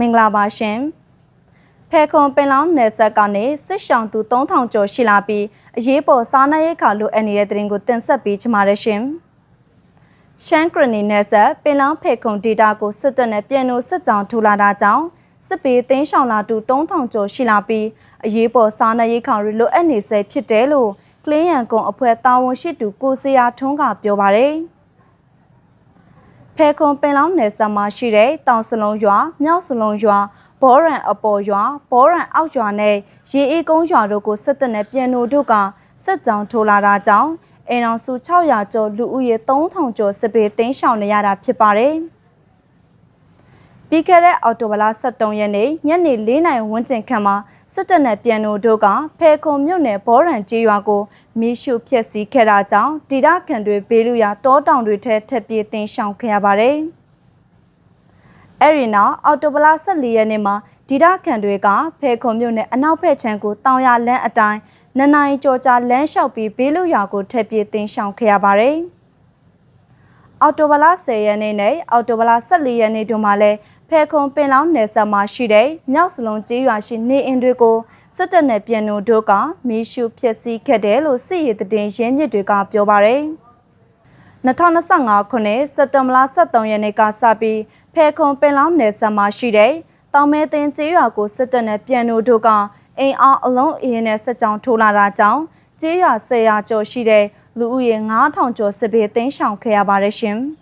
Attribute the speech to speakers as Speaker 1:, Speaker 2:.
Speaker 1: မင်္ဂလာပါရှင်ဖဲခွန်ပင်လောင်းနယ်ဆက်ကနေစစ်ရှောင်းသူ3000ကျော်ရှိလာပြီးအရေးပေါ်စားနပ်ရိက္ခာလိုအပ်နေတဲ့တဲ့ရင်ကိုတင်ဆက်ပေးချင်ပါတယ်ရှင်ရှမ်းကရနီနယ်ဆက်ပင်လောင်းဖဲခွန်ဒေတာကိုစစ်တပ်နဲ့ပြန်လို့စစ်ကြောင်ထူလာတာကြောင့်စစ်ပေးသိန်းရှောင်းလာတူ3000ကျော်ရှိလာပြီးအရေးပေါ်စားနပ်ရိက္ခာတွေလိုအပ်နေဆဲဖြစ်တယ်လို့ကလင်းရန်ကုံအဖွဲ့တာဝန်ရှိသူကိုစရာထွန်းကပြောပါတယ် ဖဲခွန်ပင်လောင်းနယ်ဆက်မှာရှိတဲ့တောင်စလုံးရွာမြောက်စလုံးရွာဘောရန်အပေါ်ရွာဘောရန်အောက်ရွာနဲ့ရေအေးကုန်းရွာတို့ကိုစစ်တပ်နဲ့ပြန်လို့တို့ကစစ်ကြောင်ထိုးလာတာကြောင့်အိမ်အောင်စု600ကျော်လူဦးရေ3000ကျော်စစ်ပေးတင်းရှောင်နေရတာဖြစ်ပါတယ်။ပြီးခဲ့တဲ့အော်တိုဘလာ73ရက်နေ့ညနေ4နာရီဝန်းကျင်ခန့်မှာ စစ်တပ်နဲ့ပြန်လို့တို့ကဖဲခုံမြို့နယ်ဘောရန်ကျေးရွာကိုမီးရှို့ဖျက်ဆီးခဲ့တာကြောင့်တိရခံတွေဘေးလူရတောတောင်တွေထဲထက်ပြေးတင်းရှောင်ခဲ့ရပါတယ်။အဲ့ဒီနောက်အော်တိုဘလာ14ရက်နေ့မှာဒီဒခံတွေကဖဲခုံမြို့နယ်အနောက်ဘက်ခြမ်းကိုတောင်ရလန်းအတိုင်းနနင်ကြော်ကြာလမ်းလျှောက်ပြီးဘေးလူရွာကိုထက်ပြေးတင်းရှောင်ခဲ့ရပါတယ်။အော်တိုဘလာ10ရက်နေ့နဲ့အော်တိုဘလာ14ရက်နေ့တို့မှာလည်း ဖဲခုံပင်လောင်းနယ်ဆက်မှာရှိတဲ့မြောက်စလုံးကျေးရွာရှိနေအင်တွေကိုစစ်တပ်နဲ့ပြည်သူတို့ကမီးရှို့ဖျက်ဆီးခဲ့တယ်လို့စစ်ရေးတည်င်းရင်းမြစ်တွေကပြောပါတယ်။2025ခုနှစ်စက်တဘာလ23ရက်နေ့ကစပြီးဖဲခုံပင်လောင်းနယ်ဆက်မှာရှိတဲ့တောင်မဲတင်ကျေးရွာကိုစစ်တပ်နဲ့ပြည်သူတို့ကအိမ်အောင်အလုံးအင်းနဲ့စစ်ကြောင်းထိုးလာတာကြောင့်ကျေးရွာ10ရာကျော်ရှိတဲ့လူဦးရေ9000ကျော်စစ်ဘေးသိမ်းရှောင်ခဲ့ရပါတယ်ရှင်။